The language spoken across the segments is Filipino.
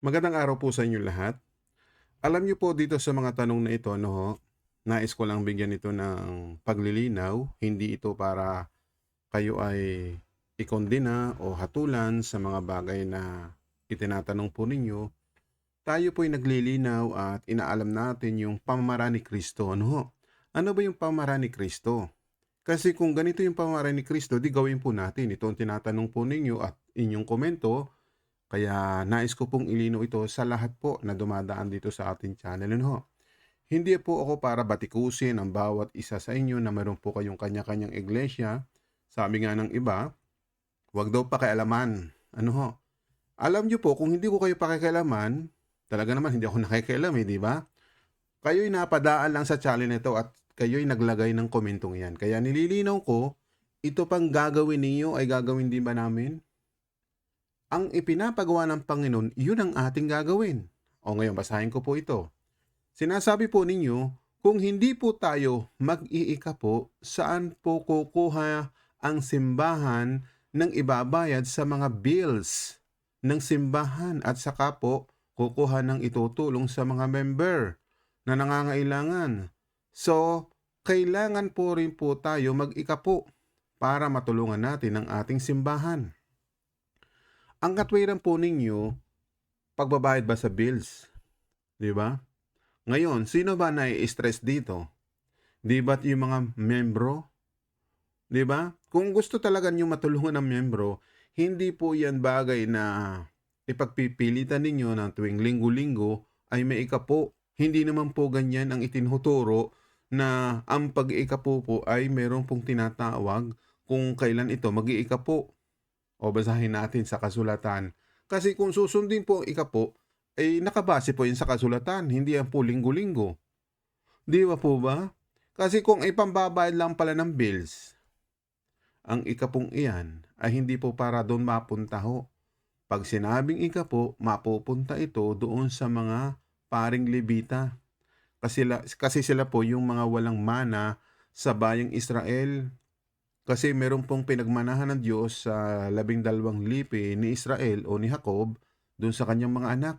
Magandang araw po sa inyo lahat. Alam niyo po dito sa mga tanong na ito, no, ho, nais ko lang bigyan ito ng paglilinaw. Hindi ito para kayo ay ikondena o hatulan sa mga bagay na itinatanong po ninyo. Tayo po ay naglilinaw at inaalam natin yung pamamaraan ni Kristo. Ano ho? Ano ba yung pamamaraan ni Kristo? Kasi kung ganito yung pamamaraan ni Kristo, di gawin po natin. Ito ang tinatanong po ninyo at inyong komento kaya nais ko pong ilinaw ito sa lahat po na dumadaan dito sa ating channel. Ano ho? Hindi po ako para batikusin ang bawat isa sa inyo na meron po kayong kanya-kanyang iglesia. Sabi nga ng iba, wag daw pakialaman. Ano ho? Alam niyo po, kung hindi ko kayo pakikialaman, talaga naman hindi ako nakikialam eh, di ba? Kayo'y napadaan lang sa channel nito at kayo'y naglagay ng komentong yan. Kaya nililinaw ko, ito pang gagawin ninyo ay gagawin din ba namin? Ang ipinapagawa ng Panginoon, yun ang ating gagawin. O ngayon, basahin ko po ito. Sinasabi po ninyo, kung hindi po tayo mag-iika po, saan po kukuha ang simbahan ng ibabayad sa mga bills ng simbahan at saka po kukuha ng itutulong sa mga member na nangangailangan. So, kailangan po rin po tayo mag-ika po para matulungan natin ang ating simbahan. Ang katwiran po ninyo, pagbabayad ba sa bills? Di ba? Ngayon, sino ba nai-stress dito? Di ba't yung mga membro? Di ba? Kung gusto talaga nyo matulungan ng membro, hindi po yan bagay na ipagpipilitan ninyo ng tuwing linggo-linggo ay may ikapo. Hindi naman po ganyan ang itinuturo na ang pag-iikapo po ay meron pong tinatawag kung kailan ito mag-iikapo. O basahin natin sa kasulatan. Kasi kung susundin po ang ikapo, ay nakabase po yun sa kasulatan, hindi yan po linggo-linggo. Di ba po ba? Kasi kung ipambabayad lang pala ng bills, ang ikapong iyan ay hindi po para doon mapunta ho. Pag sinabing ikapo, mapupunta ito doon sa mga paring libita. Kasi, la, kasi sila po yung mga walang mana sa bayang Israel. Kasi meron pong pinagmanahan ng Diyos sa labing dalawang lipi ni Israel o ni Jacob doon sa kanyang mga anak.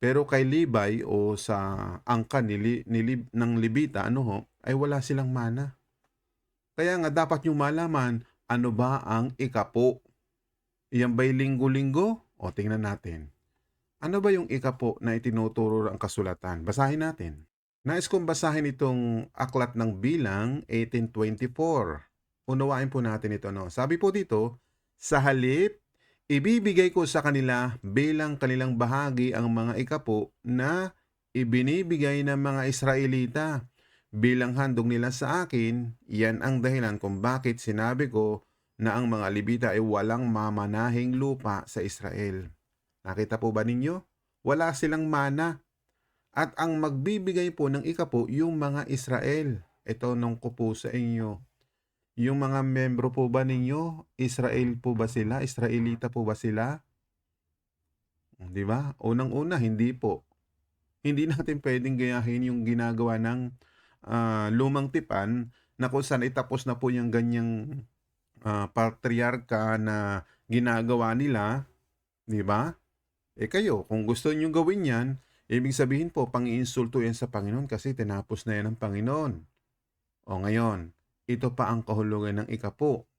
Pero kay Libay o sa angka ni, Li- ni ng Libita, ano ho, ay wala silang mana. Kaya nga dapat nyo malaman ano ba ang ikapo. Iyan ba'y linggo-linggo? O tingnan natin. Ano ba yung ikapo na itinuturo ang kasulatan? Basahin natin. Nais kong basahin itong aklat ng bilang 1824 unawain po natin ito. No? Sabi po dito, sa halip, ibibigay ko sa kanila bilang kanilang bahagi ang mga ikapo na ibinibigay ng mga Israelita. Bilang handog nila sa akin, yan ang dahilan kung bakit sinabi ko na ang mga Libita ay walang mamanahing lupa sa Israel. Nakita po ba ninyo? Wala silang mana. At ang magbibigay po ng ikapo yung mga Israel. Ito nung ko po sa inyo. Yung mga membro po ba ninyo, Israel po ba sila? Israelita po ba sila? Di ba? Unang-una, hindi po. Hindi natin pwedeng gayahin yung ginagawa ng ah, lumang tipan na kung saan itapos na po yung ganyang ah, patriarka na ginagawa nila. Di ba? Eh kayo, kung gusto nyo gawin yan, ibig sabihin po, pang-iinsulto yan sa Panginoon kasi tinapos na yan ng Panginoon. O ngayon, ito pa ang kahulugan ng ikapo.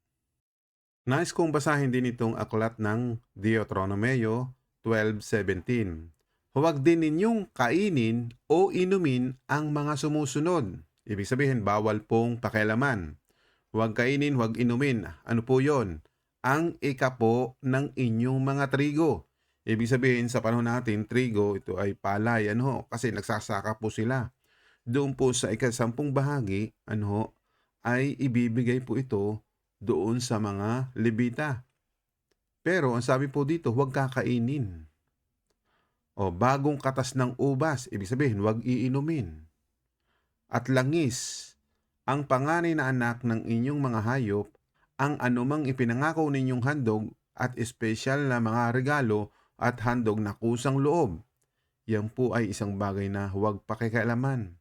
Nais kong basahin din itong aklat ng Deuteronomeo 12.17. Huwag din ninyong kainin o inumin ang mga sumusunod. Ibig sabihin, bawal pong pakialaman. Huwag kainin, huwag inumin. Ano po yon? Ang ikapo ng inyong mga trigo. Ibig sabihin, sa panahon natin, trigo, ito ay palay, ano kasi nagsasaka po sila. Doon po sa ikasampung bahagi, ano ay ibibigay po ito doon sa mga Levita. Pero ang sabi po dito, huwag kakainin. O bagong katas ng ubas, ibig sabihin, huwag iinumin. At langis, ang panganay na anak ng inyong mga hayop, ang anumang ipinangako ninyong handog at espesyal na mga regalo at handog na kusang loob. Yan po ay isang bagay na huwag pakikialaman.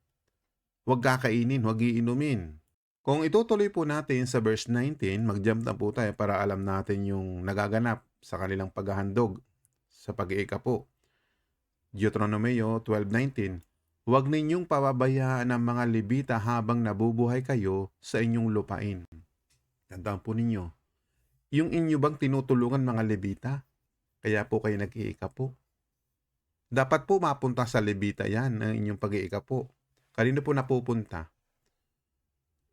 Huwag kakainin, huwag iinumin. Kung itutuloy po natin sa verse 19, mag-jump na po tayo para alam natin yung nagaganap sa kanilang paghahandog sa pag-iika po. Deuteronomio 12.19, Huwag ninyong pababayaan ang mga Levita habang nabubuhay kayo sa inyong lupain. Tandaan po ninyo, yung inyo bang tinutulungan mga Levita? Kaya po kayo nag-iika po. Dapat po mapunta sa Levita yan, ang inyong pag-iika po. Kanino po napupunta?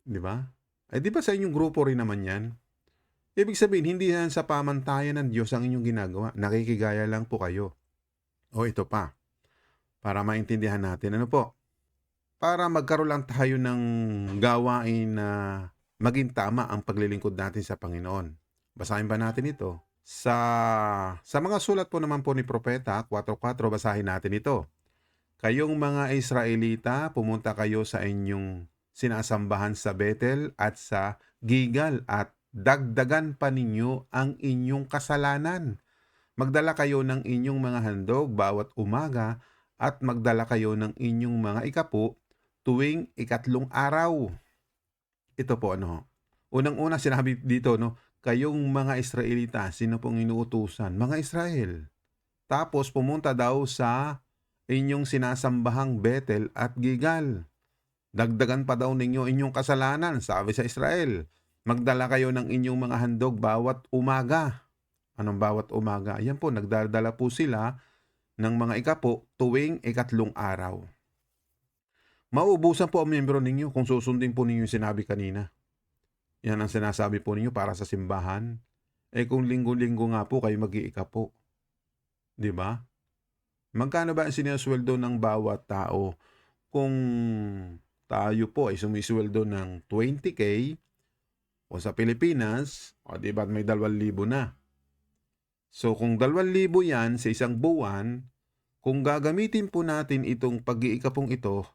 Di ba? Eh di ba sa inyong grupo rin naman yan? Ibig sabihin, hindi yan sa pamantayan ng Diyos ang inyong ginagawa. Nakikigaya lang po kayo. O ito pa, para maintindihan natin. Ano po? Para magkaroon lang tayo ng gawain na maging tama ang paglilingkod natin sa Panginoon. Basahin ba natin ito? Sa, sa mga sulat po naman po ni Propeta, 4.4, basahin natin ito. Kayong mga Israelita, pumunta kayo sa inyong sinasambahan sa Bethel at sa Gigal at dagdagan pa ninyo ang inyong kasalanan. Magdala kayo ng inyong mga handog bawat umaga at magdala kayo ng inyong mga ikapo tuwing ikatlong araw. Ito po ano. Unang-una sinabi dito no, kayong mga Israelita, sino pong inuutusan? Mga Israel. Tapos pumunta daw sa inyong sinasambahang Bethel at Gigal. Dagdagan pa daw ninyo inyong kasalanan, sabi sa Israel. Magdala kayo ng inyong mga handog bawat umaga. Anong bawat umaga? Ayan po, nagdadala po sila ng mga ikapo tuwing ikatlong araw. Mauubusan po ang miyembro ninyo kung susundin po ninyo yung sinabi kanina. Yan ang sinasabi po ninyo para sa simbahan. Eh kung linggo-linggo nga po kayo mag-iika po. Di ba? Magkano ba ang sinasweldo ng bawat tao kung tayo po ay sumisweldo ng 20k o sa Pilipinas, o di ba may 2,000 na. So kung 2,000 yan sa isang buwan, kung gagamitin po natin itong pag-iikapong ito,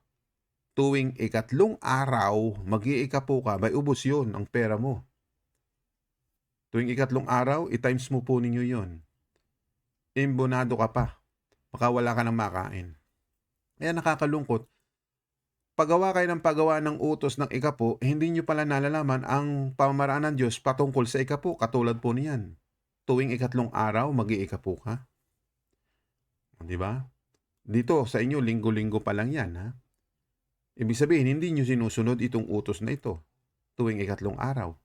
tuwing ikatlong araw, mag-iikapo ka, may ubos yun ang pera mo. Tuwing ikatlong araw, i-times mo po ninyo yon. Imbonado ka pa. Baka wala ka nang makain. Kaya nakakalungkot. Pagawa kayo ng pagawa ng utos ng ikapo, hindi nyo pala nalalaman ang pamamaraan ng Diyos patungkol sa ikapo, katulad po niyan. Tuwing ikatlong araw, mag-iikapo ka. Di ba? Dito, sa inyo, linggo-linggo pa lang yan, ha? Ibig sabihin, hindi nyo sinusunod itong utos na ito tuwing ikatlong araw.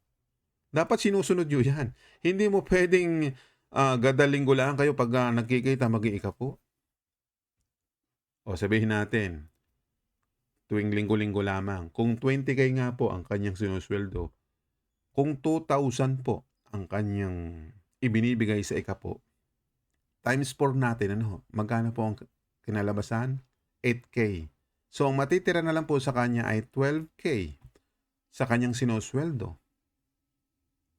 Dapat sinusunod nyo yan. Hindi mo pwedeng uh, gadalinggo lang kayo pag uh, nagkikita mag-iika po. O sabihin natin, tuwing linggo-linggo lamang. Kung 20k nga po ang kanyang sinusweldo, kung 2,000 po ang kanyang ibinibigay sa ikapo, times 4 natin, ano, magkano po ang kinalabasan? 8k. So, ang matitira na lang po sa kanya ay 12K sa kanyang sinusweldo.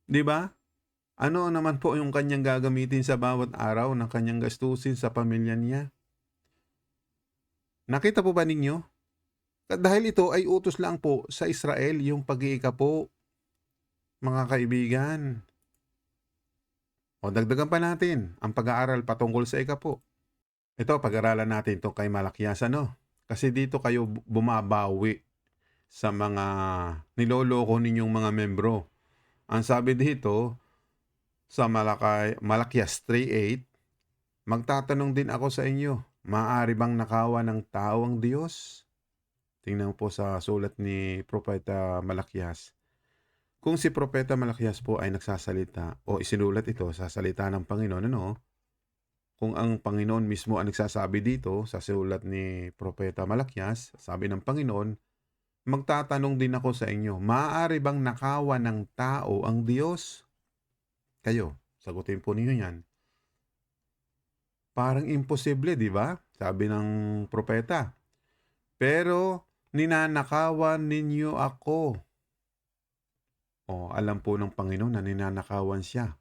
Di ba? Ano naman po yung kanyang gagamitin sa bawat araw ng kanyang gastusin sa pamilya niya? Nakita po ba ninyo? Dahil ito ay utos lang po sa Israel yung pag-iika po, mga kaibigan. O dagdagan pa natin ang pag-aaral patungkol sa ika po. Ito, pag-aralan natin itong kay Malakias, ano? Kasi dito kayo bumabawi sa mga niloloko ninyong mga membro. Ang sabi dito sa Malakay, Malakias 3.8, Magtatanong din ako sa inyo, maaari bang nakawa ng tao ang Diyos? Tingnan po sa sulat ni Propeta Malakias. Kung si Propeta Malakias po ay nagsasalita o isinulat ito sa salita ng Panginoon, ano? kung ang Panginoon mismo ang nagsasabi dito sa sulat ni Propeta Malakyas, sabi ng Panginoon, magtatanong din ako sa inyo, maaari bang nakawa ng tao ang Diyos? Kayo, sagutin po ninyo yan. Parang imposible, di ba? Sabi ng propeta. Pero ninanakawan ninyo ako. O, alam po ng Panginoon na ninanakawan siya.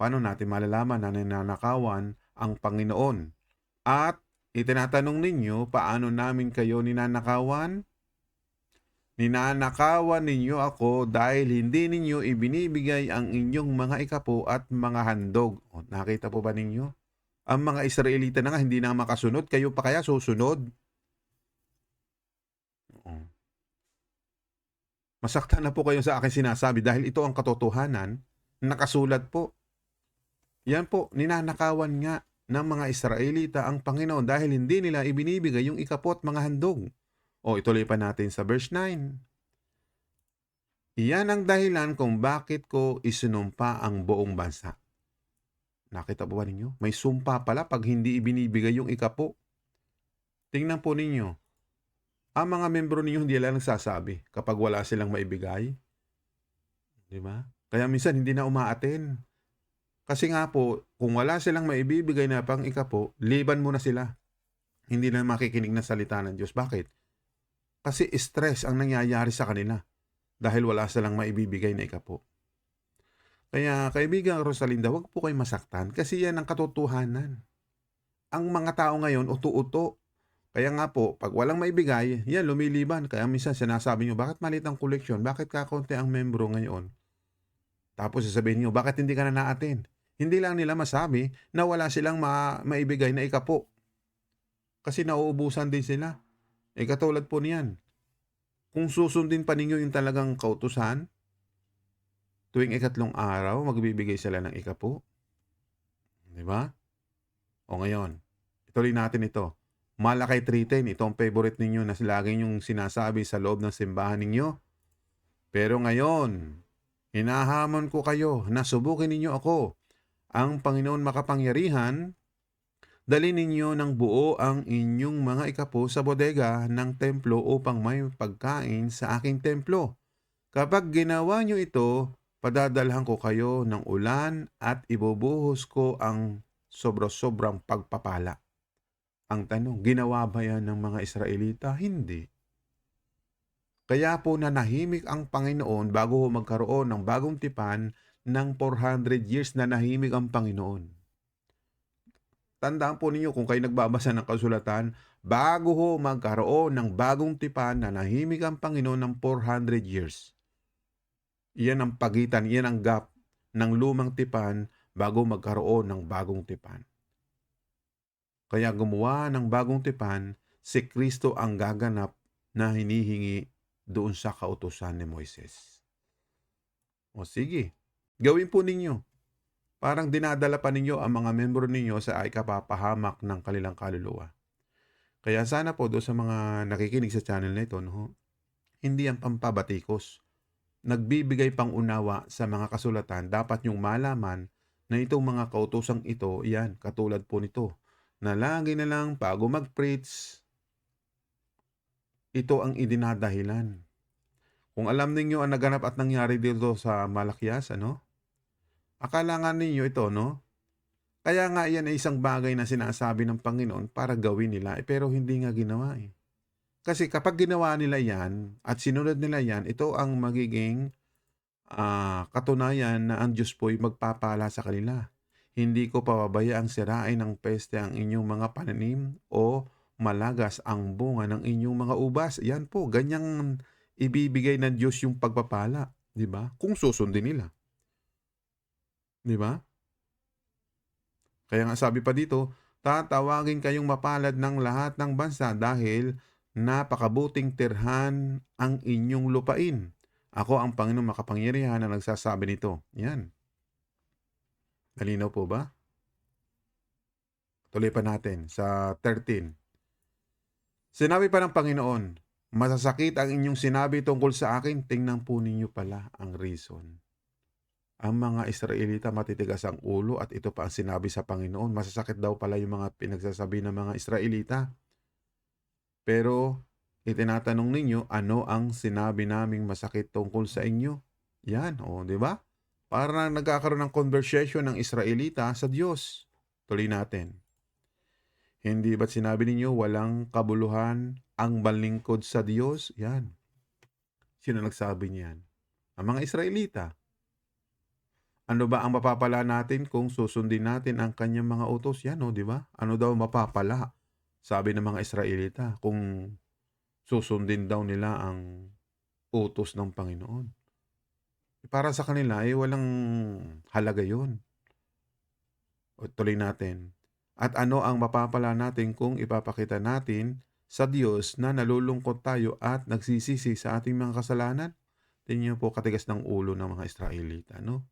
Paano natin malalaman na ninanakawan ang Panginoon? At itinatanong ninyo, paano namin kayo ninanakawan? Ninanakawan ninyo ako dahil hindi ninyo ibinibigay ang inyong mga ikapo at mga handog. O, nakita po ba ninyo? Ang mga Israelita na nga hindi na makasunod, kayo pa kaya susunod? Masaktan na po kayo sa akin sinasabi dahil ito ang katotohanan, nakasulat po yan po, ninanakawan nga ng mga Israelita ang Panginoon dahil hindi nila ibinibigay yung ikapot mga handog. O ituloy pa natin sa verse 9. Iyan ang dahilan kung bakit ko isinumpa ang buong bansa. Nakita po ba ninyo? May sumpa pala pag hindi ibinibigay yung ikapo. Tingnan po ninyo. Ang mga membro ninyo hindi lang nagsasabi kapag wala silang maibigay. Di ba? Kaya minsan hindi na umaaten. Kasi nga po, kung wala silang maibibigay na pang ikapo, liban mo na sila. Hindi na makikinig na salita ng Diyos. Bakit? Kasi stress ang nangyayari sa kanila dahil wala silang maibibigay na ikapo. Kaya kaibigan Rosalinda, huwag po kayo masaktan kasi yan ang katotohanan. Ang mga tao ngayon, uto-uto. Kaya nga po, pag walang maibigay, yan, lumiliban. Kaya minsan sinasabi nyo, bakit maliit ang koleksyon? Bakit kakonti ang membro ngayon? Tapos sasabihin nyo, bakit hindi ka na naatin? Hindi lang nila masabi na wala silang ma- maibigay na ikapo. Kasi nauubusan din sila. Eh katulad po niyan. Kung susundin pa ninyo yung talagang kautusan, tuwing ikatlong araw, magbibigay sila ng ikapo. Di ba? O ngayon, ituloy natin ito. Malakay 310, ito ang favorite ninyo na lagi yung sinasabi sa loob ng simbahan ninyo. Pero ngayon, hinahamon ko kayo na subukin ninyo ako. Ang Panginoon makapangyarihan, dali ninyo ng buo ang inyong mga ikapo sa bodega ng templo upang may pagkain sa aking templo. Kapag ginawa nyo ito, padadalhan ko kayo ng ulan at ibubuhos ko ang sobra-sobrang pagpapala. Ang tanong, ginawa ba yan ng mga Israelita? Hindi. Kaya po nanahimik ang Panginoon bago magkaroon ng bagong tipan ng 400 years na nahimik ang Panginoon. Tandaan po ninyo kung kayo nagbabasa ng kasulatan, bago ho magkaroon ng bagong tipan na nahimik ang Panginoon ng 400 years. Iyan ang pagitan, iyan ang gap ng lumang tipan bago magkaroon ng bagong tipan. Kaya gumawa ng bagong tipan, si Kristo ang gaganap na hinihingi doon sa kautusan ni Moises. O sige, gawin po ninyo. Parang dinadala pa ninyo ang mga membro ninyo sa ikapapahamak ng kanilang kaluluwa. Kaya sana po doon sa mga nakikinig sa channel na ito, no, hindi ang pampabatikos. Nagbibigay pang unawa sa mga kasulatan, dapat yung malaman na itong mga kautusang ito, yan, katulad po nito, na lagi na lang bago mag-preach, ito ang idinadahilan. Kung alam ninyo ang naganap at nangyari dito sa Malakias, ano? Akala nga ninyo ito, no? Kaya nga yan ay isang bagay na sinasabi ng Panginoon para gawin nila, eh, pero hindi nga ginawa eh. Kasi kapag ginawa nila yan at sinunod nila yan, ito ang magiging ah, katunayan na ang Diyos po'y magpapala sa kanila. Hindi ko pababayaang sirain ng peste ang inyong mga pananim o malagas ang bunga ng inyong mga ubas. Yan po, ganyang ibibigay ng Diyos yung pagpapala, di ba? Kung susundin nila. Di ba? Kaya nga sabi pa dito, tatawagin kayong mapalad ng lahat ng bansa dahil napakabuting tirhan ang inyong lupain. Ako ang Panginoong makapangyarihan na nagsasabi nito. Yan. Malinaw po ba? Tuloy pa natin sa 13. Sinabi pa ng Panginoon, masasakit ang inyong sinabi tungkol sa akin, tingnan po ninyo pala ang reason. Ang mga Israelita matitigas ang ulo at ito pa ang sinabi sa Panginoon. Masasakit daw pala yung mga pinagsasabi ng mga Israelita. Pero itinatanong ninyo, ano ang sinabi naming masakit tungkol sa inyo? Yan, o, di ba? Para nagkakaroon ng conversation ng Israelita sa Diyos. Tuloy natin. Hindi ba't sinabi ninyo walang kabuluhan ang balingkod sa Diyos? Yan. Sino nagsabi niyan? Ang mga Israelita. Ano ba ang mapapala natin kung susundin natin ang kanyang mga utos? Yan o, di ba? Ano daw mapapala? Sabi ng mga Israelita kung susundin daw nila ang utos ng Panginoon. Para sa kanila, eh, walang halaga yun. O, tuloy natin. At ano ang mapapala natin kung ipapakita natin sa Diyos na nalulungkot tayo at nagsisisi sa ating mga kasalanan? Tingnan po katigas ng ulo ng mga Israelita, no?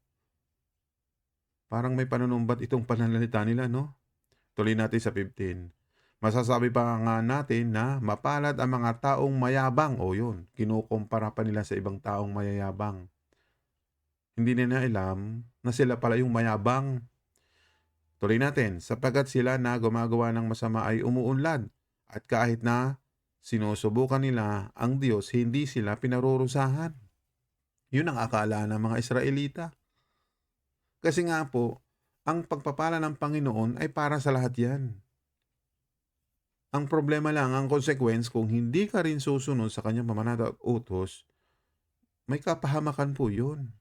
Parang may panunumbat itong pananalita nila, no? Tuloy natin sa 15. Masasabi pa nga natin na mapalad ang mga taong mayabang. O yun, kinukumpara pa nila sa ibang taong mayayabang. Hindi nila alam na sila pala yung mayabang. Tuloy natin, sapagat sila na gumagawa ng masama ay umuunlad. At kahit na sinusubukan nila ang Diyos, hindi sila pinarurusahan. Yun ang akala ng mga Israelita. Kasi nga po, ang pagpapala ng Panginoon ay para sa lahat yan. Ang problema lang, ang consequence, kung hindi ka rin susunod sa kanyang pamanata at utos, may kapahamakan po yun.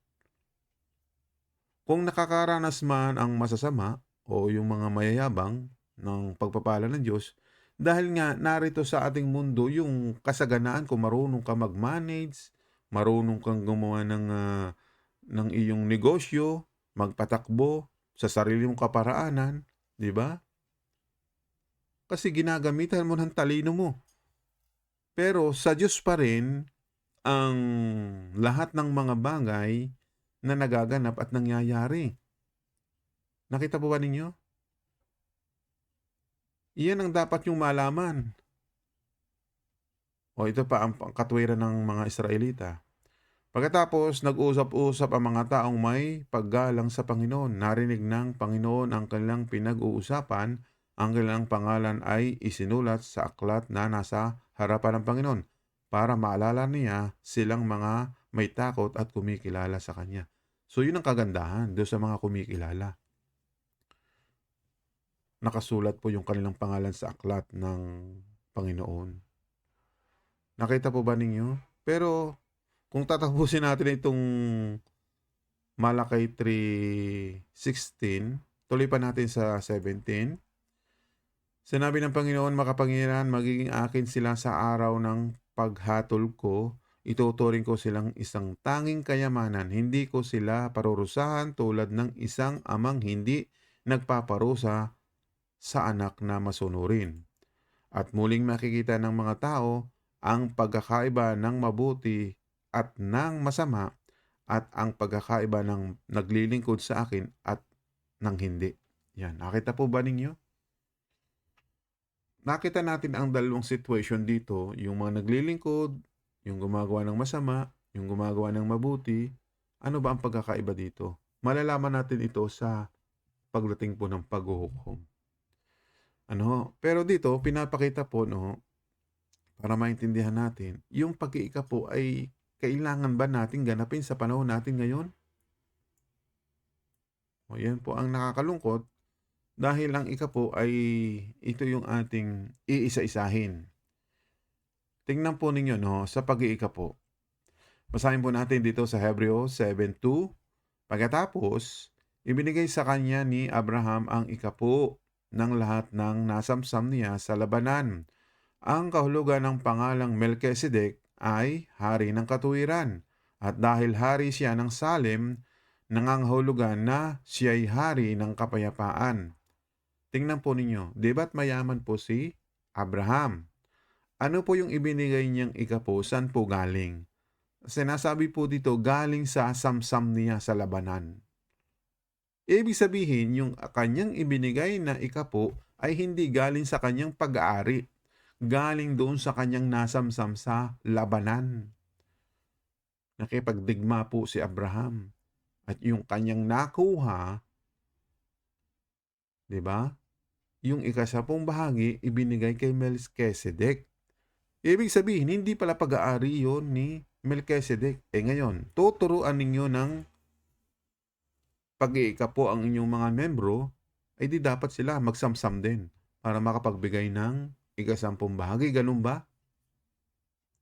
Kung nakakaranas man ang masasama o yung mga mayayabang ng pagpapala ng Diyos, dahil nga narito sa ating mundo yung kasaganaan kung marunong ka mag-manage, marunong kang gumawa ng, ah, ng iyong negosyo, magpatakbo sa sarili mong kaparaanan, di ba? Kasi ginagamitan mo ng talino mo. Pero sa Diyos pa rin ang lahat ng mga bagay na nagaganap at nangyayari. Nakita po ba ninyo? Iyan ang dapat yung malaman. O ito pa ang katwiran ng mga Israelita. Pagkatapos, nag-usap-usap ang mga taong may paggalang sa Panginoon. Narinig ng Panginoon ang kanilang pinag-uusapan. Ang kanilang pangalan ay isinulat sa aklat na nasa harapan ng Panginoon para maalala niya silang mga may takot at kumikilala sa Kanya. So yun ang kagandahan doon sa mga kumikilala. Nakasulat po yung kanilang pangalan sa aklat ng Panginoon. Nakita po ba ninyo? Pero kung tatapusin natin itong Malakay 3.16, tuloy pa natin sa 17. Sinabi ng Panginoon, makapangyarihan, magiging akin sila sa araw ng paghatol ko. Ituturing ko silang isang tanging kayamanan. Hindi ko sila parurusahan tulad ng isang amang hindi nagpaparusa sa anak na masunurin. At muling makikita ng mga tao ang pagkakaiba ng mabuti at ng masama at ang pagkakaiba ng naglilingkod sa akin at ng hindi. Yan. Nakita po ba ninyo? Nakita natin ang dalawang situation dito, yung mga naglilingkod, yung gumagawa ng masama, yung gumagawa ng mabuti. Ano ba ang pagkakaiba dito? Malalaman natin ito sa pagdating po ng paghuhukom. Ano? Pero dito, pinapakita po, no, para maintindihan natin, yung pag-iika po ay kailangan ba natin ganapin sa panahon natin ngayon? O yan po ang nakakalungkot dahil ang ika po ay ito yung ating iisa-isahin. Tingnan po ninyo no, sa pag-iika po. Basahin po natin dito sa Hebreo 7.2. Pagkatapos, ibinigay sa kanya ni Abraham ang ikapo ng lahat ng nasamsam niya sa labanan. Ang kahulugan ng pangalang Melchizedek ay hari ng katuwiran. At dahil hari siya ng Salem, nangangahulugan na siya'y hari ng kapayapaan. Tingnan po ninyo, di ba't mayaman po si Abraham? Ano po yung ibinigay niyang ikapo? Saan po galing? Sinasabi po dito, galing sa samsam niya sa labanan. Ibig sabihin, yung kanyang ibinigay na ikapo ay hindi galing sa kanyang pag-aari. Galing doon sa kanyang nasamsam sa labanan. Nakipagdigma po si Abraham. At yung kanyang nakuha, di ba? Yung ikasapong bahagi, ibinigay kay Melchizedek. Ibig sabihin, hindi pala pag-aari yon ni Melchizedek. Eh ngayon, tuturuan ninyo ng pag-iika po ang inyong mga membro, ay di dapat sila magsamsam din para makapagbigay ng ikasampung bahagi. Ganun ba?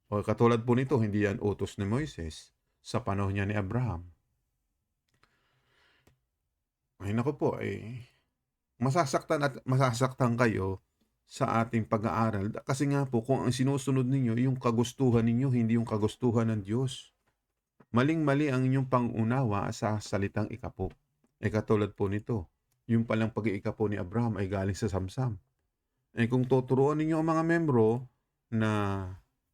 O katulad po nito, hindi yan utos ni Moises sa panahon niya ni Abraham. Ay nako po, eh, masasaktan at masasaktan kayo sa ating pag-aaral. Kasi nga po, kung ang sinusunod ninyo, yung kagustuhan ninyo, hindi yung kagustuhan ng Diyos. Maling-mali ang inyong pangunawa sa salitang ikapo. Eh katulad po nito, yung palang pag-iikapo ni Abraham ay galing sa Samsam. Eh kung tuturuan ninyo ang mga membro na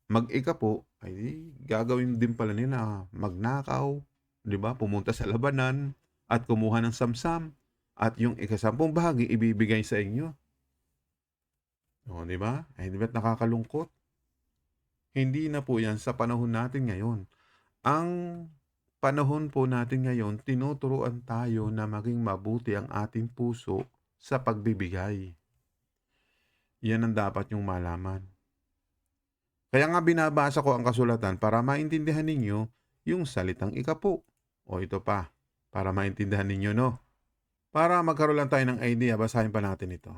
mag-ikapo, ay gagawin din pala nila magnakaw, di ba? Pumunta sa labanan at kumuha ng Samsam at yung ikasampung bahagi ibibigay sa inyo. O, di ba? Ay, di ba't nakakalungkot? Hindi na po yan sa panahon natin ngayon. Ang panahon po natin ngayon, tinuturuan tayo na maging mabuti ang ating puso sa pagbibigay. Yan ang dapat yung malaman. Kaya nga binabasa ko ang kasulatan para maintindihan ninyo yung salitang ikapo. O ito pa, para maintindihan ninyo, no? Para magkaroon lang tayo ng idea, basahin pa natin ito.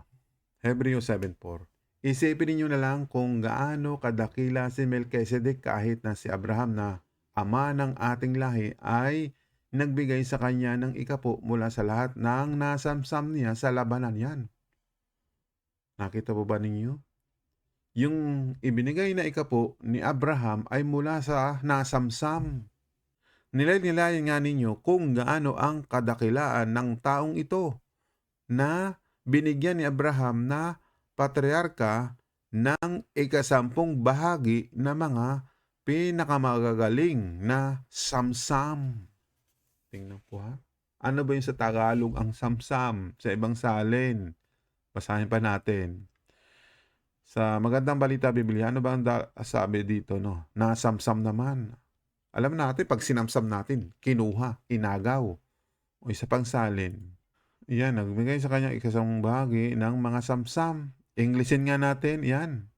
Hebreo 7.4 Isipin ninyo na lang kung gaano kadakila si Melchizedek kahit na si Abraham na ama ng ating lahi ay nagbigay sa kanya ng ikapo mula sa lahat ng nasamsam niya sa labanan yan. Nakita po ba ninyo? Yung ibinigay na ikapo ni Abraham ay mula sa nasamsam. Nilay-nilayan nga ninyo kung gaano ang kadakilaan ng taong ito na binigyan ni Abraham na patriarka ng ikasampung bahagi na mga pinakamagagaling na samsam. Tingnan po ha. Ano ba yung sa Tagalog ang samsam sa ibang salin? Basahin pa natin. Sa magandang balita Biblia, ano ba ang sabi dito? No? Nasamsam naman. Alam natin, pag sinamsam natin, kinuha, inagaw. O isa pang salin. Yan, nagbigay sa kanyang ikasamang bahagi ng mga samsam. Englishin nga natin, yan.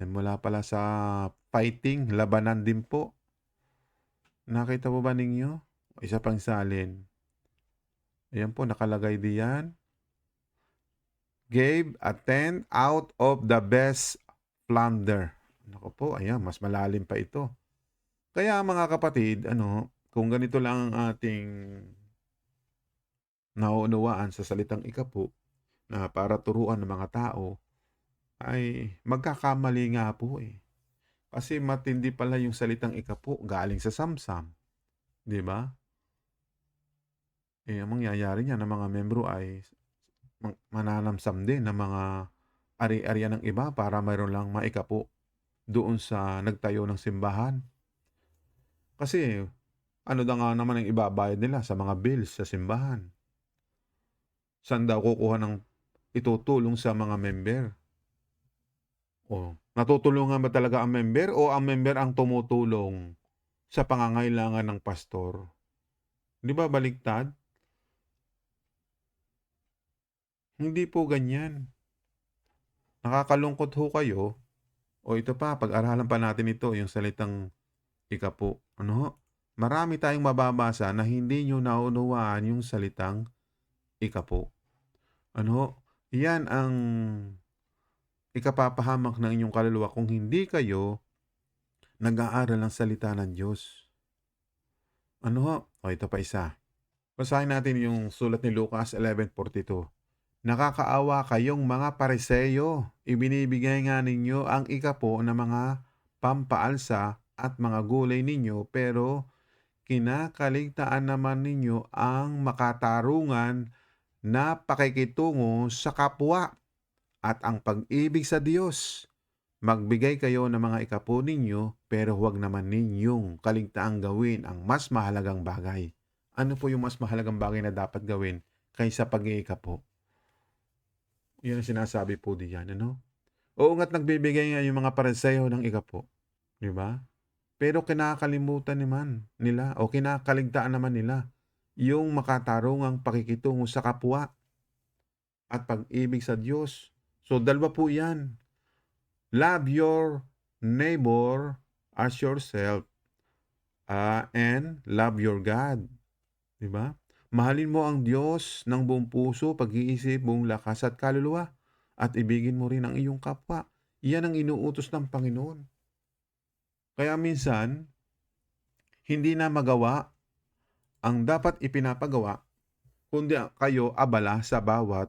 Eh, mula pala sa fighting, labanan din po. Nakita po ba ninyo? Isa pang salin. Ayan po, nakalagay diyan. Gave a 10 out of the best plunder. Nako po, ayan, mas malalim pa ito. Kaya mga kapatid, ano, kung ganito lang ang ating nauunawaan sa salitang ikapo na para turuan ng mga tao, ay magkakamali nga po eh. Kasi matindi pala yung salitang ikapo galing sa samsam. Di ba? Eh, ang mangyayari niya ng mga membro ay mananamsam din ng mga ari-arian ng iba para mayroon lang maikapo doon sa nagtayo ng simbahan. Kasi ano daw nga naman ang ibabayad nila sa mga bills sa simbahan? Saan daw kukuha ng itutulong sa mga member? O, natutulungan ba talaga ang member o ang member ang tumutulong sa pangangailangan ng pastor? Di ba baliktad? Hindi po ganyan. Nakakalungkot ho kayo. O ito pa, pag-aralan pa natin ito, yung salitang ikapo. Ano? Marami tayong mababasa na hindi nyo naunawaan yung salitang ikapo. Ano ho? Yan ang ikapapahamak ng inyong kaluluwa kung hindi kayo nag-aaral ng salita ng Diyos. Ano ho? O ito pa isa. Basahin natin yung sulat ni Lucas 11.42. Nakakaawa kayong mga pariseyo. Ibinibigay nga ninyo ang ikapo na mga pampaalsa at mga gulay ninyo pero kinakaligtaan naman ninyo ang makatarungan na pakikitungo sa kapwa at ang pag-ibig sa Diyos. Magbigay kayo ng mga ikapo ninyo pero huwag naman ninyong kaligtaang gawin ang mas mahalagang bagay. Ano po yung mas mahalagang bagay na dapat gawin kaysa pag-iikapo? Yan ang sinasabi po diyan, ano? Oo nga't nagbibigay nga yung mga pariseyo ng ikapo. Di ba? Pero kinakalimutan naman nila o kinakaligtaan naman nila yung makatarungang pakikitungo sa kapwa at pag-ibig sa Diyos. So, dalawa po yan. Love your neighbor as yourself ah, and love your God. Di ba? Mahalin mo ang Diyos ng buong puso, pag-iisip, buong lakas at kaluluwa. At ibigin mo rin ang iyong kapwa. Iyan ang inuutos ng Panginoon. Kaya minsan, hindi na magawa ang dapat ipinapagawa, kundi kayo abala sa bawat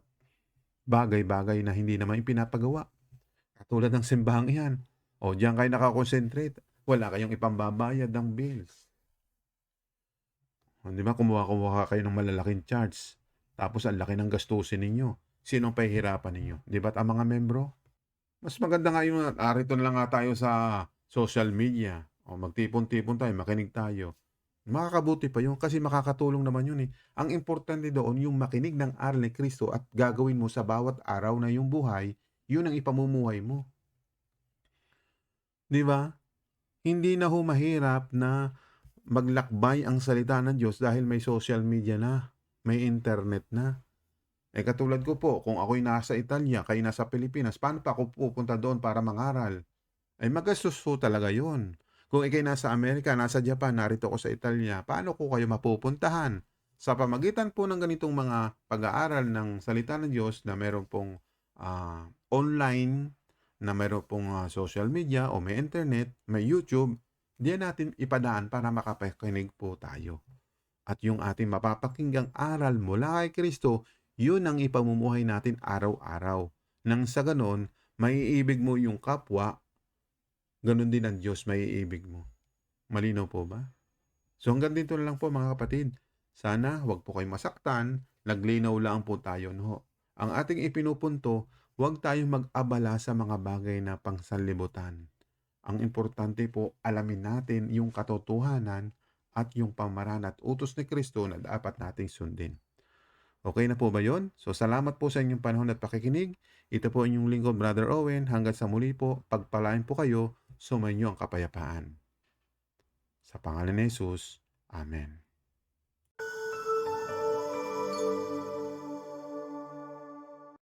bagay-bagay na hindi naman ipinapagawa. Katulad ng simbahang iyan. O diyan kayo nakakonsentrate. Wala kayong ipambabayad ng bills. O, di ba, kumuha-kumuha kayo ng malalaking charge. Tapos ang laki ng gastusin ninyo. Sino ang pahihirapan ninyo? Di ba ang mga membro? Mas maganda nga yung arito na lang nga tayo sa social media. O magtipon-tipon tayo, makinig tayo. Makakabuti pa yun kasi makakatulong naman yun eh. Ang importante doon yung makinig ng aral ni Kristo at gagawin mo sa bawat araw na yung buhay Yun ang ipamumuhay mo. 'Di ba? Hindi na ho mahirap na maglakbay ang salita ng Diyos dahil may social media na, may internet na. Eh katulad ko po, kung ako'y nasa Italia, kayo nasa Pilipinas, paano pa ako pupunta doon para mangaral? Ay magastos ho talaga yun. Kung ikay nasa Amerika, nasa Japan, narito ako sa Italia, paano ko kayo mapupuntahan? Sa pamagitan po ng ganitong mga pag-aaral ng salita ng Diyos na meron pong ah, online, na meron pong ah, social media o may internet, may YouTube, diyan natin ipadaan para makapakinig po tayo. At yung ating mapapakinggang aral mula kay Kristo, yun ang ipamumuhay natin araw-araw. Nang sa ganon, maiibig mo yung kapwa, ganun din ang Diyos maiibig mo. Malinaw po ba? So hanggang dito na lang po mga kapatid. Sana huwag po kayong masaktan, naglinaw lang po tayo no. Ang ating ipinupunto, huwag tayong mag-abala sa mga bagay na pangsanlibutan. Ang importante po, alamin natin yung katotohanan at yung pamaran at utos ni Kristo na dapat nating sundin. Okay na po ba yon? So salamat po sa inyong panahon at pakikinig. Ito po inyong lingkod, Brother Owen. Hanggang sa muli po, pagpalain po kayo, sumayin niyo ang kapayapaan. Sa pangalan ni Jesus, Amen.